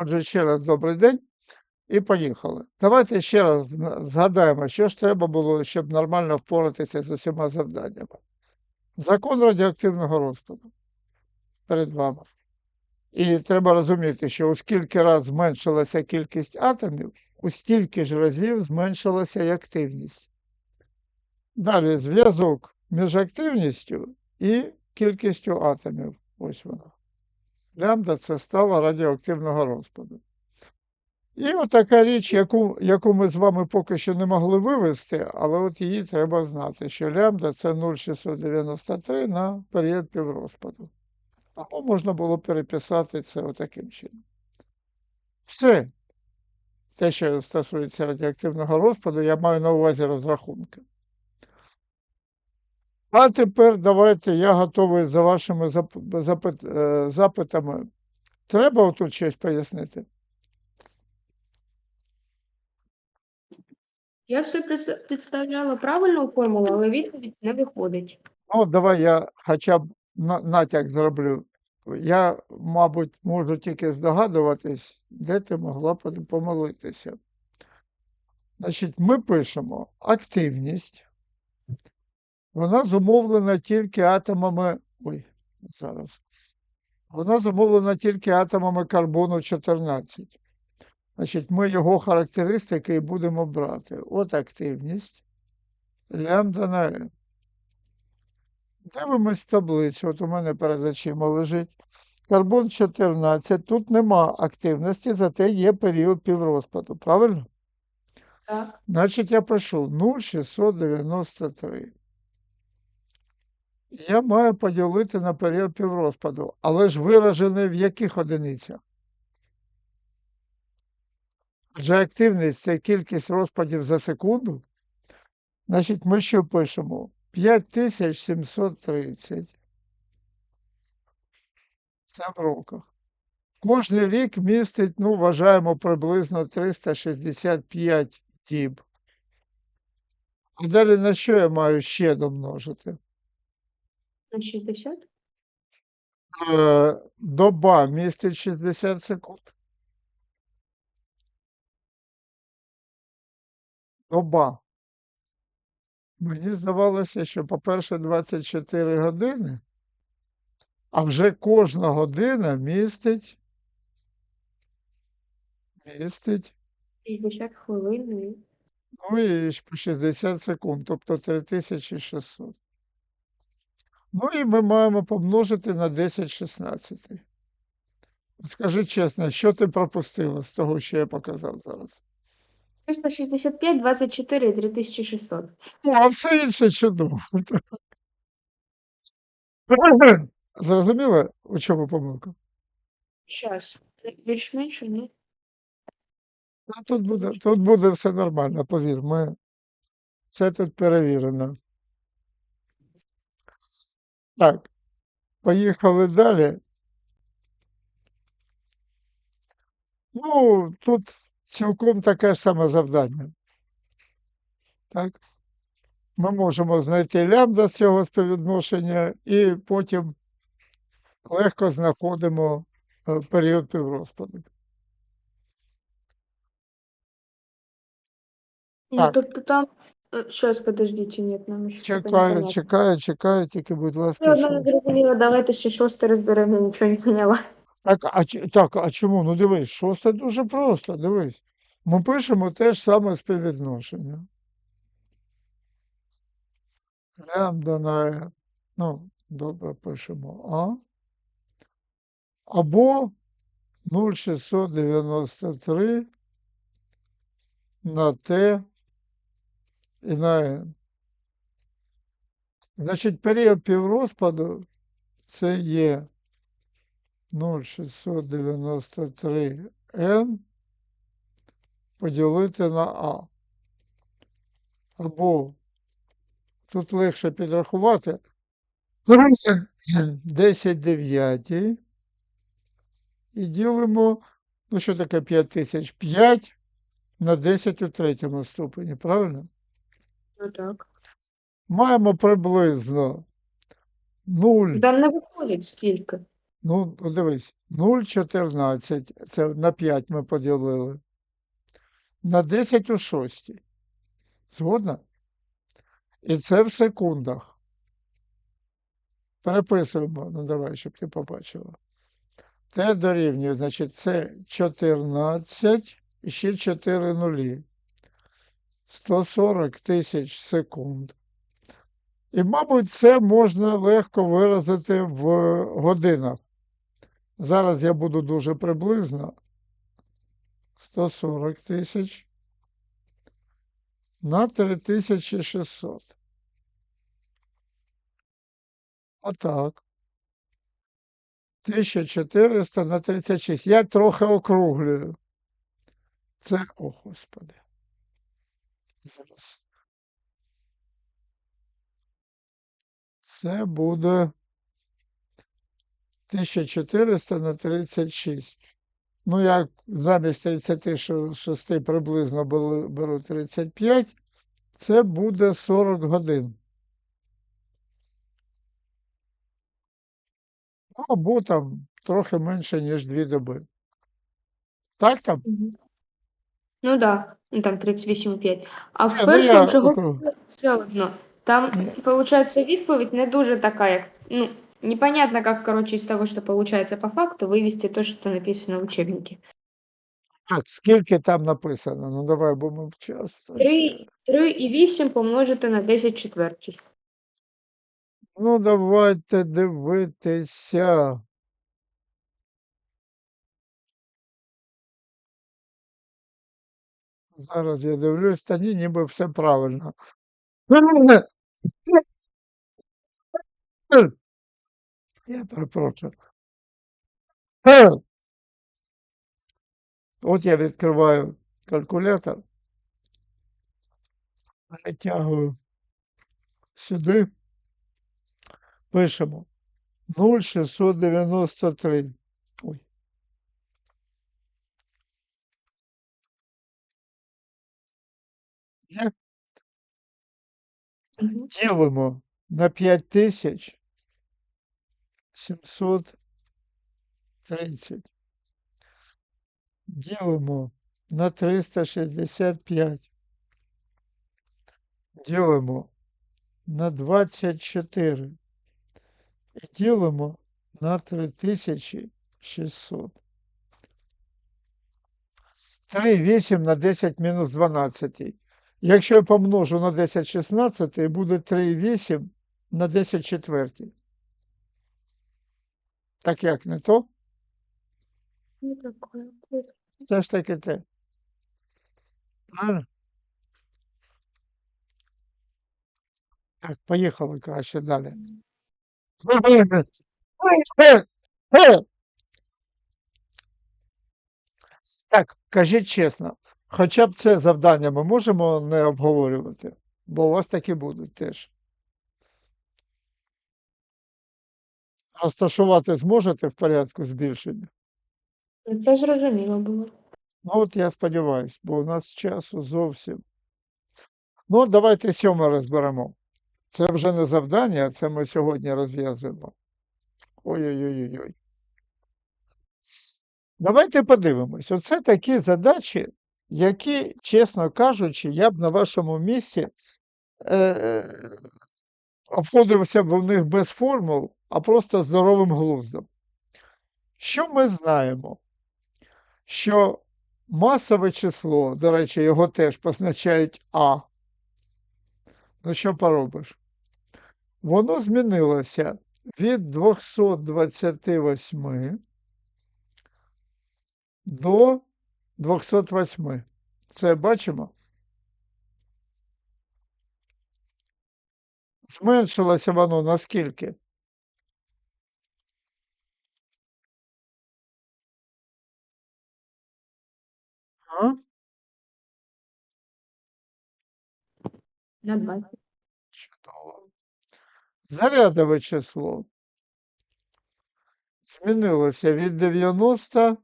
Отже, ще раз добрий день і поїхали. Давайте ще раз згадаємо, що ж треба було, щоб нормально впоратися з усіма завданнями. Закон радіоактивного розпаду перед вами. І треба розуміти, що оскільки раз зменшилася кількість атомів, у стільки ж разів зменшилася і активність. Далі зв'язок між активністю і кількістю атомів. Ось вона. Лямбда це стала радіоактивного розпаду. І от така річ, яку, яку ми з вами поки що не могли вивести, але от її треба знати, що лямбда це 0,693 на період піврозпаду. Або можна було переписати це отаким чином. Все. Те, що стосується радіоактивного розпаду, я маю на увазі розрахунки. А тепер давайте я готовий за вашими запит, е, запитами. Треба тут щось пояснити? Я все представляла правильну формулу, але відповідь не виходить. Ну, давай я хоча б натяк зроблю. Я, мабуть, можу тільки здогадуватись, де ти могла пом- помилитися. Значить, ми пишемо активність. Вона зумовлена тільки атомами. Ой, зараз. Вона зумовлена тільки атомами карбону 14. Значить, ми його характеристики і будемо брати. От активність. Лямбда на N. Дивимось таблицю. От у мене перед очима лежить. Карбон 14. Тут нема активності, зате є період піврозпаду. Правильно? Так. Значить, я пишу 0,693. Я маю поділити на період піврозпаду, але ж виражений в яких одиницях? Адже активність це кількість розпадів за секунду. Значить, ми що пишемо? 5730. Це в роках. Кожний рік містить, ну, вважаємо, приблизно 365 діб. А далі на що я маю ще домножити? На 60? Е, доба містить 60 секунд. Доба. Мені здавалося, що, по-перше, 24 години, а вже кожна година містить, містить, 60 хвилин. ну і по 60 секунд, тобто 3600. Ну і ми маємо помножити на 10 16. Скажи чесно, що ти пропустила з того, що я показав зараз? 365, 24 і 3600. Ну, а все інше чудово. Зрозуміло, у чому помилка? Щас. Більш-менш, ні? А тут буде, тут буде все нормально, повір. Ми все тут перевірено. Так, поїхали далі. Ну, тут цілком таке ж саме завдання. Так? Ми можемо знайти лямбда з цього співвідношення і потім легко знаходимо е, період піврозпаду. Ну, тобто там... Щас, подождите, нет, нам ще Чекаю, непонятно. чекаю, чекаю, тільки, будь ласка, одно не зрозуміла, давайте ще шосте розберемо, нічого не поняла. Так, а, так, а чому? Ну дивись, шосте дуже просто, дивись. Ми пишемо те ж саме співвідношення. Лямбда на Ну, добре, пишемо А. Або 0,693 на Т і на N. Значить, період піврозпаду це є 0,693 N поділити на А. Або тут легше підрахувати 10 дев'ятій. І ділимо, ну що таке 5 тисяч? 5 на 10 у третьому ступені, правильно? Ну так. Маємо приблизно 0. Там не виходить стільки. Ну, дивись, 0,14, це на 5 ми поділили. На 10 у шостій. Згодна? І це в секундах. Переписуємо, ну давай, щоб ти побачила. Т дорівнює, значить, це 14 і ще 4 нулі. 140 тисяч секунд. І, мабуть, це можна легко виразити в годинах. Зараз я буду дуже приблизно. 140 тисяч на 3600. Отак. 1400 на 36. Я трохи округлюю. Це, о, Господи. Зараз. Це буде 1400 на 36. Ну, я замість 36 приблизно беру, беру 35. Це буде 40 годин. Ну, або там трохи менше, ніж 2 доби. Так там? Мгм. Ну да, ну там 38,5. А в Ні, ну першому я чого округ- все одно. Там, Ні. получается, відповідь не дуже така, як, ну, непонятно, как, короче, из того, что получается по факту, вывести то, что написано в учебнике. Так, скільки там написано? Ну, давай, бо ми час. 3, 3,8 помножити на 10 четвертій. Ну, давайте дивитися. Зараз я дивлюсь, та ні, ніби все правильно. Я перепрошую. От я відкриваю калькулятор, перетягую сюди, пишемо 0,693. Ой. Є? Мгм. Ділимо на 5730. Ділимо на 365. Ділимо на 24. І ділимо на 3600. 3,8 на 10 мінус 12. Якщо я помножу на 10 16, буде 3,8 на 10 четвертій. Так як не то? Ну. Це ж таки те. Правильно? Так, поїхали краще далі. Так, кажіть чесно, хоча б це завдання ми можемо не обговорювати, бо у вас такі будуть теж. Розташувати зможете в порядку збільшення? Ну, Це зрозуміло було. Ну, от я сподіваюся, бо у нас часу зовсім. Ну, давайте сьоме розберемо. Це вже не завдання, а це ми сьогодні розв'язуємо. Ой-ой-ой-ой. Давайте подивимось. Оце такі задачі, які, чесно кажучи, я б на вашому місці е, обходився б в них без формул, а просто здоровим глуздом. Що ми знаємо? Що масове число, до речі, його теж позначають А. Ну, що поробиш? Воно змінилося від 228 до 208. Це бачимо? Зменшилося воно наскільки? А? На 20. Чудово. Зарядове число змінилося від 90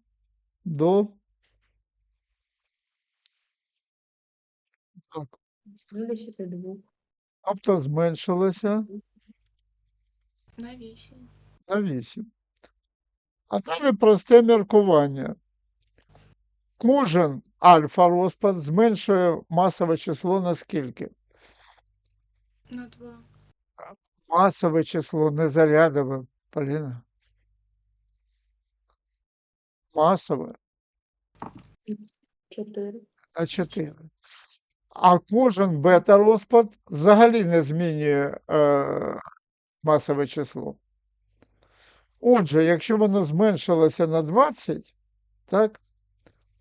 до так, 72. тобто зменшилося На 8. на 8. А далі просте міркування. Кожен альфа-розпад зменшує масове число на скільки? На два. Масове число, не зарядове, Поліна. Масове 4. на 4. А кожен бета-розпад взагалі не змінює е, масове число. Отже, якщо воно зменшилося на 20, так,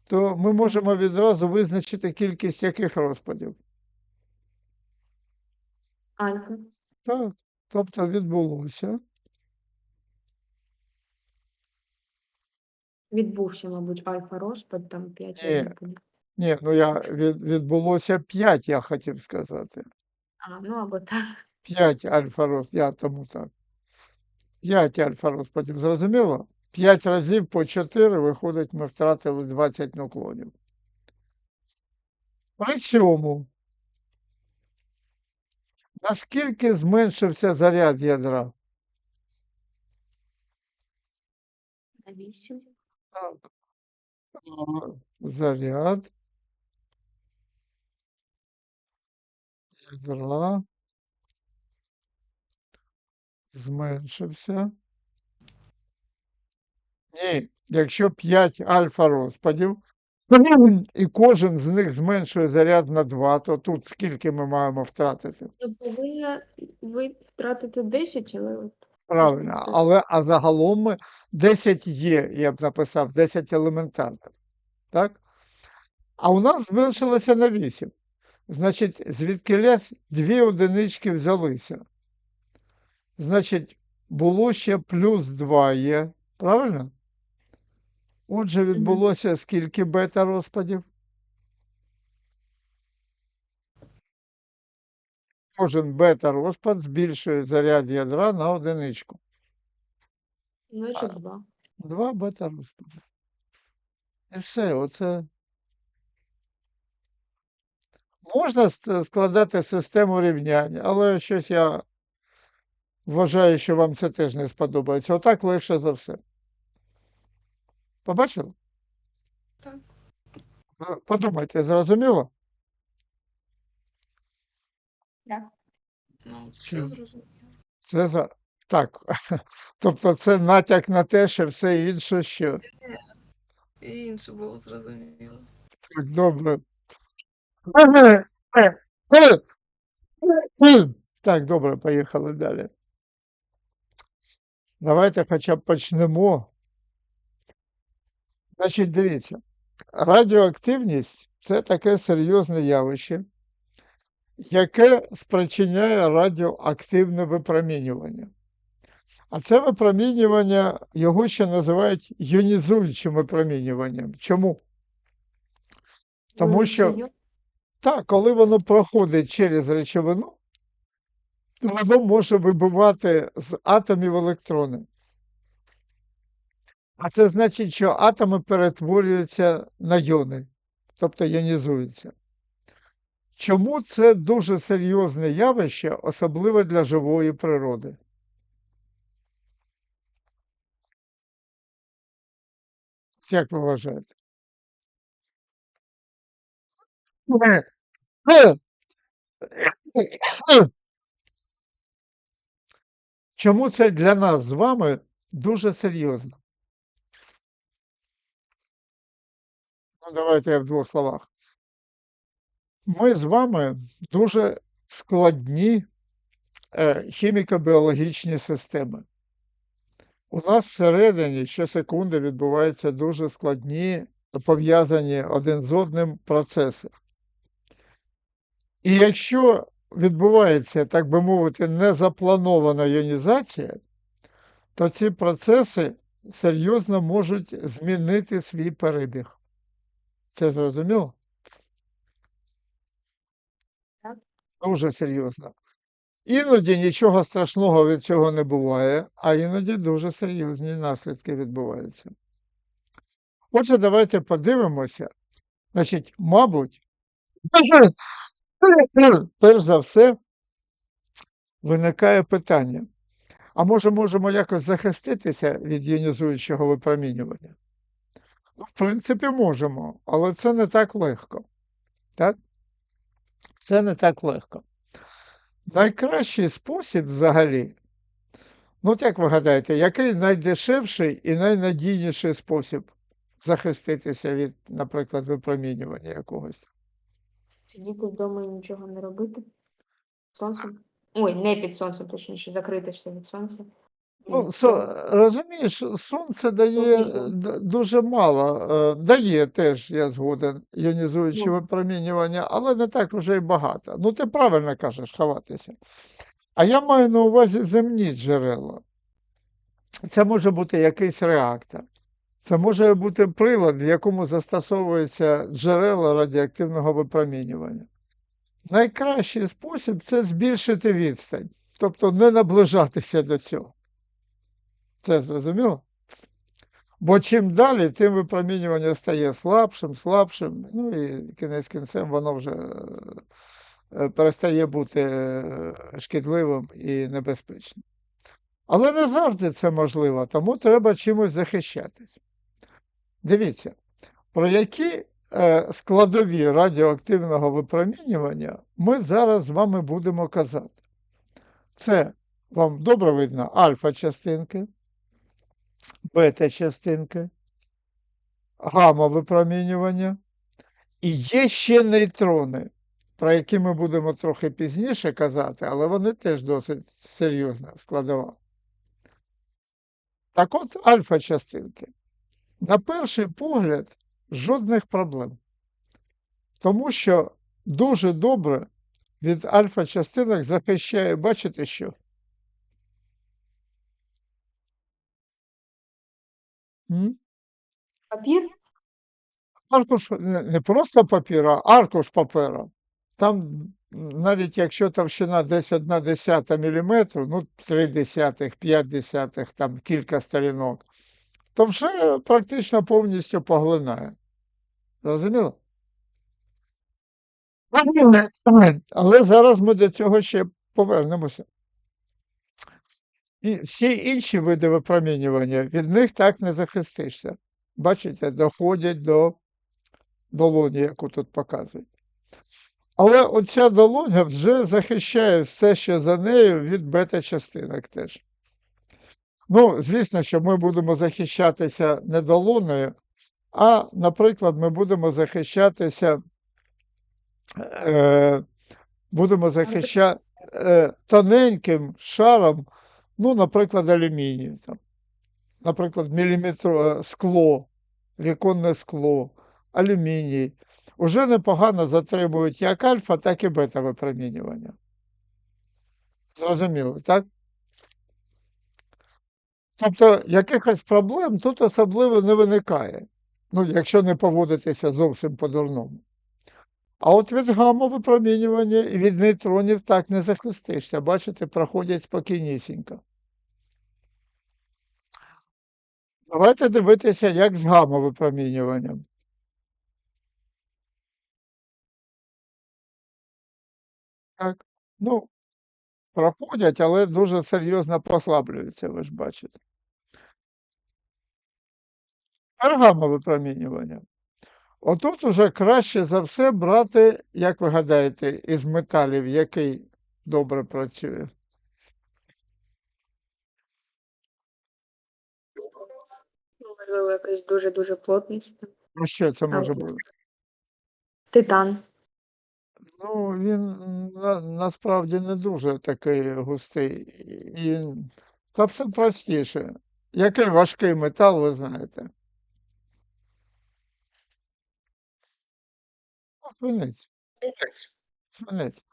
то ми можемо відразу визначити кількість яких розпадів. Альфа. Так, тобто відбулося. Відбувся, мабуть, альфа-розпад, там 5 Ні. буде. Ні, ну я від, відбулося 5, я хотів сказати. А, ну або так. 5 альфа-роз, я тому так. 5 альфа-розпадів, зрозуміло? 5 разів по 4, виходить, ми втратили 20 нуклонів. При цьому, наскільки зменшився заряд ядра? На 8. Так. Заряд ядра зменшився. Ні, якщо 5 альфа-розпадів, і кожен з них зменшує заряд на 2, то тут скільки ми маємо втратити? Повинна ви втратити 10, але от Правильно, але а загалом ми 10 є, я б написав, 10 елементарних. Так? А у нас зменшилося на 8. Значить, звідкилясь дві одинички взялися. Значить, було ще плюс 2 є. Правильно? Отже, відбулося скільки бета-розпадів? Кожен бета-розпад збільшує заряд ядра на одиничку. значить 2. Два бета-розпади. І все, оце. Можна складати систему рівнянь, але щось я вважаю, що вам це теж не сподобається. Отак легше за все. Побачили? Так. Е, Подумайте, зрозуміло? Так. Ну, все зрозуміло. Це за. Так. Тобто це натяк на те, що все інше що. І інше було зрозуміло. Так, добре. Так, добре, поїхали далі. Давайте хоча б почнемо. Значить, дивіться, радіоактивність це таке серйозне явище, яке спричиняє радіоактивне випромінювання. А це випромінювання, його ще називають іонізуючим випромінюванням. Чому? Тому що Так, коли воно проходить через речовину, воно може вибивати з атомів електрони. А це значить, що атоми перетворюються на йони, тобто іонізуються. Чому це дуже серйозне явище, особливо для живої природи? Як ви вважаєте? Чому це для нас з вами дуже серйозно? Ну, давайте я в двох словах. Ми з вами дуже складні е, хіміко-біологічні системи. У нас всередині щосекунди відбуваються дуже складні, пов'язані один з одним процеси. І якщо відбувається, так би мовити, незапланована іонізація, то ці процеси серйозно можуть змінити свій перебіг. Це зрозуміло? Так. Дуже серйозно. Іноді нічого страшного від цього не буває, а іноді дуже серйозні наслідки відбуваються. Отже, давайте подивимося. Значить, мабуть, перш за все, виникає питання. А може, можемо якось захиститися від іонізуючого випромінювання? Ну, в принципі, можемо, але це не так легко. Так? Це не так легко. Найкращий спосіб взагалі, ну, як ви гадаєте, який найдешевший і найнадійніший спосіб захиститися від, наприклад, випромінювання якогось? Сидіти вдома і нічого не робити. Сонцем. Ой, не під сонцем, точніше, закритися від сонця. Ну, со, розумієш, сонце дає дуже мало, е, дає теж, я згоден, іонізуюче Ну. випромінювання, але не так уже й багато. Ну, ти правильно кажеш, ховатися. А я маю на увазі земні джерела. Це може бути якийсь реактор. Це може бути прилад, в якому застосовуються джерела радіоактивного випромінювання. Найкращий спосіб це збільшити відстань, тобто не наближатися до цього. Це зрозуміло? Бо чим далі, тим випромінювання стає слабшим, слабшим, ну і кінець кінцем воно вже е, перестає бути е, шкідливим і небезпечним. Але не завжди це можливо, тому треба чимось захищатись. Дивіться, про які е, складові радіоактивного випромінювання ми зараз з вами будемо казати. Це вам добре видно альфа-частинки, бета-частинки, гамма-випромінювання. І є ще нейтрони, про які ми будемо трохи пізніше казати, але вони теж досить серйозна складова. Так от альфа-частинки. На перший погляд, жодних проблем. Тому що дуже добре від альфа-частинок захищає, бачите що? М? Папір? Аркуш не просто папір, а аркуш папера. Там навіть якщо товщина десь 1 десята міліметру, ну 3 десятих, 5 десятих, там кілька сторінок, то вже практично повністю поглинає. Зрозуміло? Але зараз ми до цього ще повернемося. І всі інші види випромінювання, від них так не захистишся. Бачите, доходять до долоні, яку тут показують. Але оця долоня вже захищає все, що за нею від бета-частинок теж. Ну, звісно, що ми будемо захищатися не долоною, а, наприклад, ми будемо захищатися, е, будемо захищати е, тоненьким шаром, ну, наприклад, алюмінію, там, наприклад, міліметрове скло, віконне скло, алюміній. Уже непогано затримують як альфа, так і бета випромінювання. Зрозуміло, так? Тобто якихось проблем тут особливо не виникає, ну, якщо не поводитися зовсім по-дурному. А от від гамма-випромінювання і від нейтронів так не захистишся. Бачите, проходять спокійнісінько. Давайте дивитися, як з гамма-випромінюванням. Так, ну, проходять, але дуже серйозно послаблюються, ви ж бачите. Тепер гамма-випромінювання. Отут уже краще за все брати, як ви гадаєте, із металів, який добре працює. Ну, Можливо, якийсь дуже-дуже плотний. Ну, що це може бути? Титан. Ну, він на, насправді не дуже такий густий. І, та все простіше. Який важкий метал, ви знаєте? Свинець. Свинець.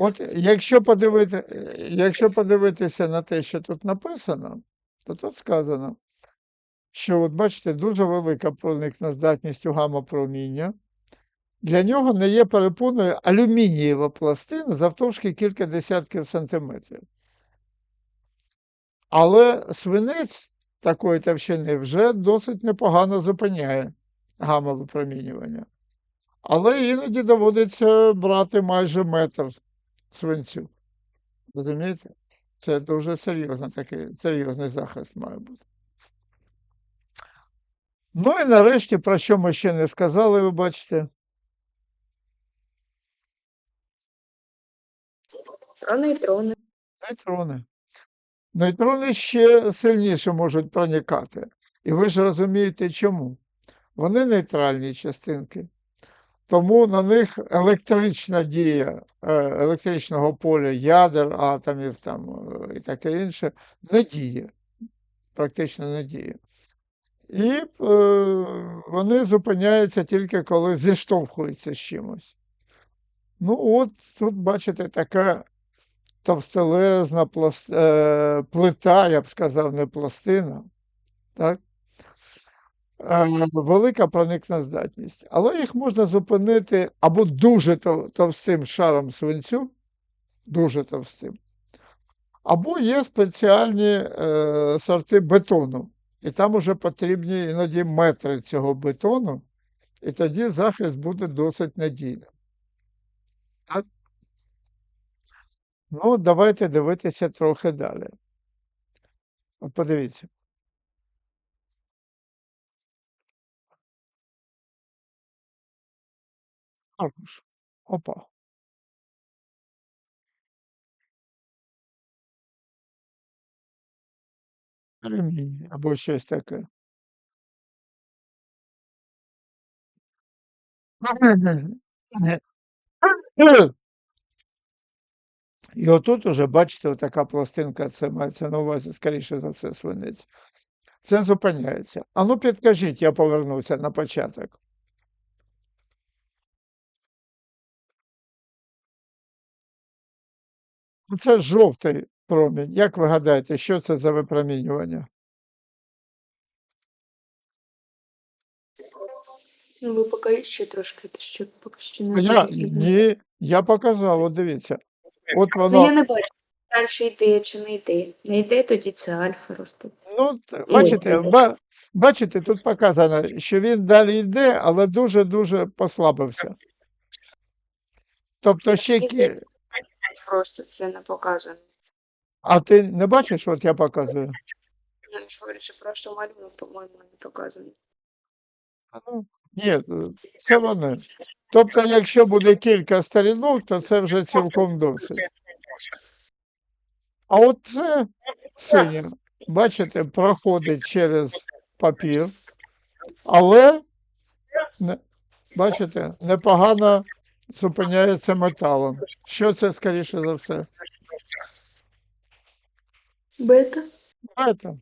От якщо, подивити, якщо подивитися на те, що тут написано, то тут сказано, що, от бачите, дуже велика проникна здатність у гамма-проміння. Для нього не є перепоною алюмінієва пластина завтовшки кілька десятків сантиметрів. Але свинець такої товщини вже досить непогано зупиняє гамма-випромінювання. Але іноді доводиться брати майже метр свинцю. Розумієте? Це дуже серйозно, такий серйозний захист має бути. Ну і нарешті, про що ми ще не сказали, ви бачите. Про нейтрони. Нейтрони. Нейтрони ще сильніше можуть проникати. І ви ж розумієте, чому? Вони нейтральні частинки. Тому на них електрична дія е, електричного поля ядер, атомів там, е, і таке інше не діє. Практично не діє. І е, вони зупиняються тільки коли зіштовхуються з чимось. Ну, от тут, бачите, така товстелезна пласт... е, плита, я б сказав, не пластина. Так? Е, велика проникна здатність. Але їх можна зупинити або дуже товстим шаром свинцю, дуже товстим, або є спеціальні е, сорти бетону. І там уже потрібні іноді метри цього бетону, і тоді захист буде досить надійним. Так? Ну, давайте дивитися трохи далі. От подивіться. Аркуш. Опа. Алюміній або щось таке. І отут уже, бачите, така пластинка, це мається на увазі, скоріше за все, свинець. Це зупиняється. А ну підкажіть, я повернуся на початок. Це жовтий промінь. Як ви гадаєте, що це за випромінювання? Ну, ви покажіть ще трошки, що поки що не Я, видно. ні, я показав, от дивіться. От Ну, я воно, не бачу, далі йде чи не йде. Не йде, тоді це альфа розпад. ну, бачите, ба, бачите, тут показано, що він далі йде, але дуже-дуже послабився. Тобто ще кі... Просто це не показано. А ти не бачиш, от я показую? Ну, я ж говорю, що просто малюнок, по-моєму, не показано. А ну, Ні, це вони. Тобто, якщо буде кілька сторінок, то це вже цілком досить. А от це синє, бачите, проходить через папір, але, бачите, непогано зупиняється металом. Що це, скоріше за все? Бета? Бета.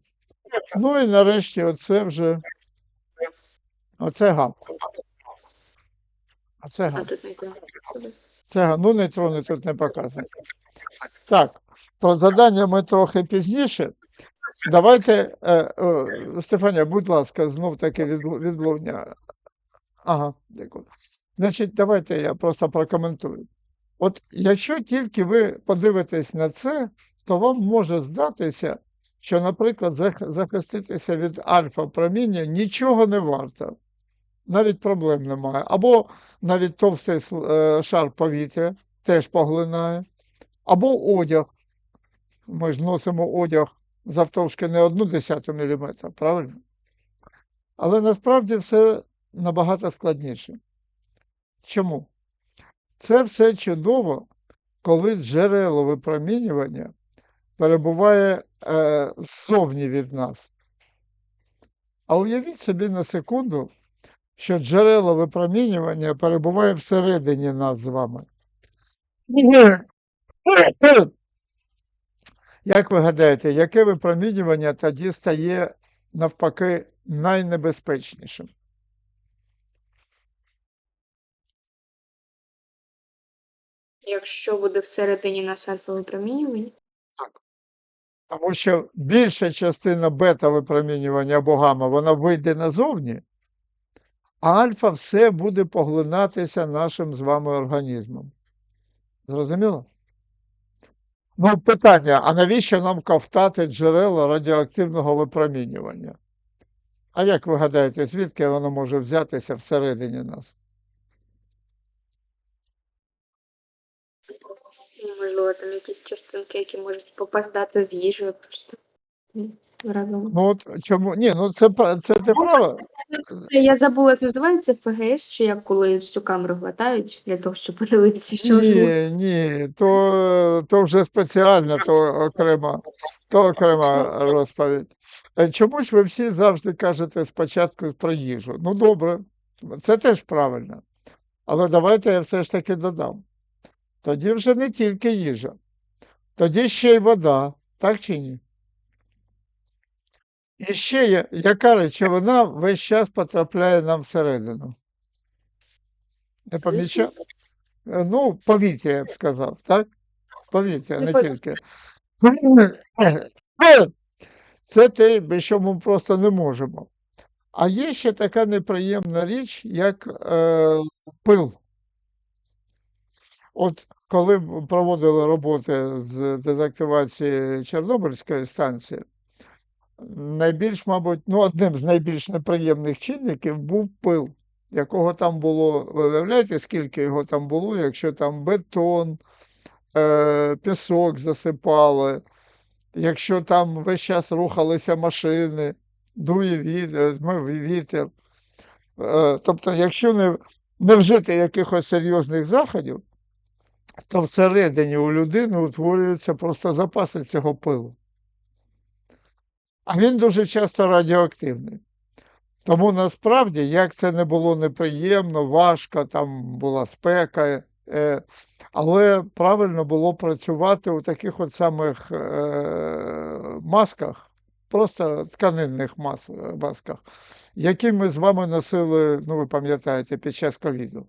Ну і нарешті оце вже. Оце гап. Оце йде. Це га- ну, нейтрони тут не показані. Так, про завдання ми трохи пізніше. Давайте, е, е, Стефанія, будь ласка, знов таки відло- відловня. Ага, дякую. Значить, давайте я просто прокоментую. От якщо тільки ви подивитесь на це, то вам може здатися, що, наприклад, захиститися від альфа-проміння нічого не варто. Навіть проблем немає. Або навіть товстий е, шар повітря теж поглинає, або одяг. Ми ж носимо одяг завтовшки не одну десяту міліметра, правильно? Але насправді все набагато складніше. Чому? Це все чудово, коли джерело випромінювання перебуває е, ззовні від нас. А уявіть собі на секунду, що джерело випромінювання перебуває всередині нас з вами. Як ви гадаєте, яке випромінювання тоді стає навпаки найнебезпечнішим? Якщо буде всередині нас альфа випромінювання, Тому що більша частина бета-випромінювання або гамма, вона вийде назовні, а альфа все буде поглинатися нашим з вами організмом. Зрозуміло? Ну, питання: а навіщо нам ковтати джерела радіоактивного випромінювання? А як ви гадаєте, звідки воно може взятися всередині нас? ну, можливо, там якісь частинки, які можуть попадати з їжею просто. Разом. Ну от чому? Ні, ну це, це ти права. Я забула, як називається ФГС, чи як коли всю камеру глотають для того, щоб подивитися, що ж. Ні, ні, то, то вже спеціально, то окрема, то окрема розповідь. Е, Чомусь ви всі завжди кажете спочатку про їжу. Ну, добре, це теж правильно. Але давайте я все ж таки додам. Тоді вже не тільки їжа, тоді ще й вода, так чи ні? І ще яка речовина весь час потрапляє нам всередину? Не помічав? Е, Ну, повітря, я б сказав, так? Повітря, Не не тільки. Це те, без що ми просто не можемо. А є ще така неприємна річ, як е, пил. От коли проводили роботи з дезактивації Чорнобильської станції, найбільш, мабуть, ну, одним з найбільш неприємних чинників був пил, якого там було, ви уявляєте, скільки його там було, якщо там бетон, е, пісок засипали, якщо там весь час рухалися машини, дує вітер, вітер. Е, тобто, якщо не, не вжити якихось серйозних заходів, то всередині у людини утворюються просто запаси цього пилу. А він дуже часто радіоактивний. Тому насправді, як це не було неприємно, важко, там була спека, е, але правильно було працювати у таких от самих е, масках, просто тканинних мас, масках, які ми з вами носили, ну ви пам'ятаєте, під час ковіду.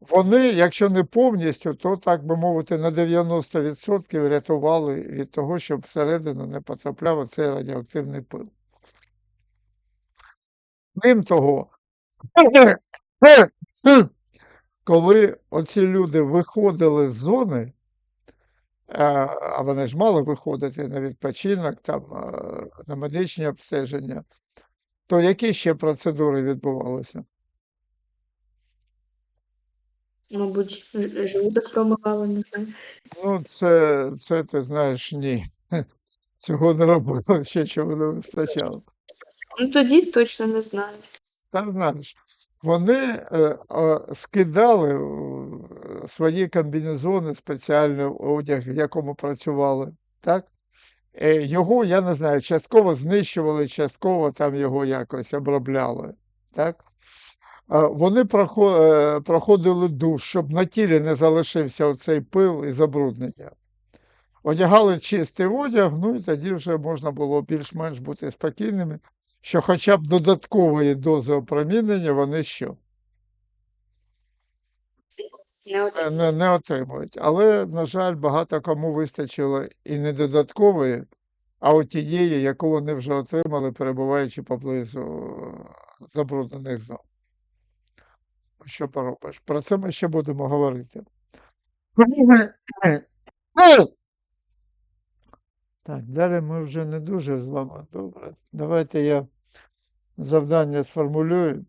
Вони, якщо не повністю, то, так би мовити, на 90% рятували від того, щоб всередину не потрапляв цей радіоактивний пил. Крім того, коли оці люди виходили з зони, е, а вони ж мали виходити на відпочинок, там, е, на медичні обстеження, то які ще процедури відбувалися? Мабуть, желудок промивали, не знаю. Ну, це, це ти знаєш, ні. Цього не робили, ще чого не вистачало. Ну тоді точно не знаю. Та знаєш, вони е, е, скидали е, свої комбінезони, спеціальний одяг, в якому працювали, так? Е, Його, я не знаю, частково знищували, частково там його якось обробляли, так? Е, Вони е, проходили душ, щоб на тілі не залишився оцей пил і забруднення. Одягали чистий одяг, ну і тоді вже можна було більш-менш бути спокійними, що хоча б додаткової дози опромінення вони що? Не. Е, Не, не отримують. Але, на жаль, багато кому вистачило і не додаткової, а от тієї, яку вони вже отримали, перебуваючи поблизу забруднених зон. Що поробиш? Про це ми ще будемо говорити. Так, далі ми вже не дуже з вами добре. Давайте я завдання сформулюю.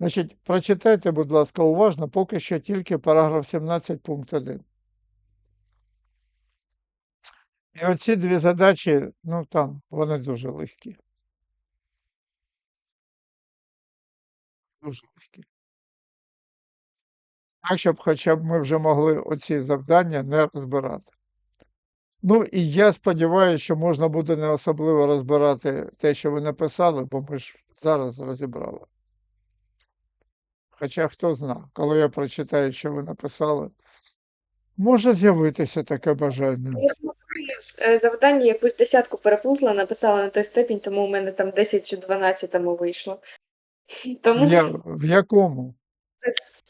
Значить, прочитайте, будь ласка, уважно, поки що тільки параграф 17 пункт 1. І оці дві задачі, ну там, вони дуже легкі. Дуже легкі. Так, щоб хоча б ми вже могли оці завдання не розбирати. Ну і я сподіваюся, що можна буде не особливо розбирати те, що ви написали, бо ми ж зараз розібрали. Хоча хто зна, коли я прочитаю, що ви написали, може з'явитися таке бажання. Е, Завдання якусь десятку переплутала, написала на той степінь, тому у мене там 10 чи 12 тому вийшло. Тому Я, в якому?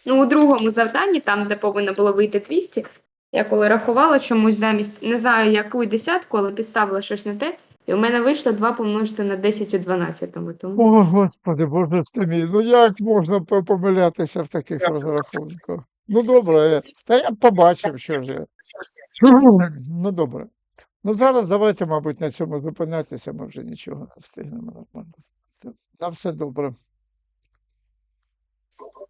Ну, у другому завданні, там, де повинно було вийти 200, я коли рахувала чомусь замість, не знаю яку десятку, але підставила щось на те, і у мене вийшло 2 помножити на 10 у 12. Тому О, Господи, Боже ж ти мій, ну як можна помилятися в таких розрахунках? Ну добре, та я б побачив, що ж я. Ну добре. Ну зараз давайте, мабуть, на цьому зупинятися, ми вже нічого не встигнемо нормально. На все добре.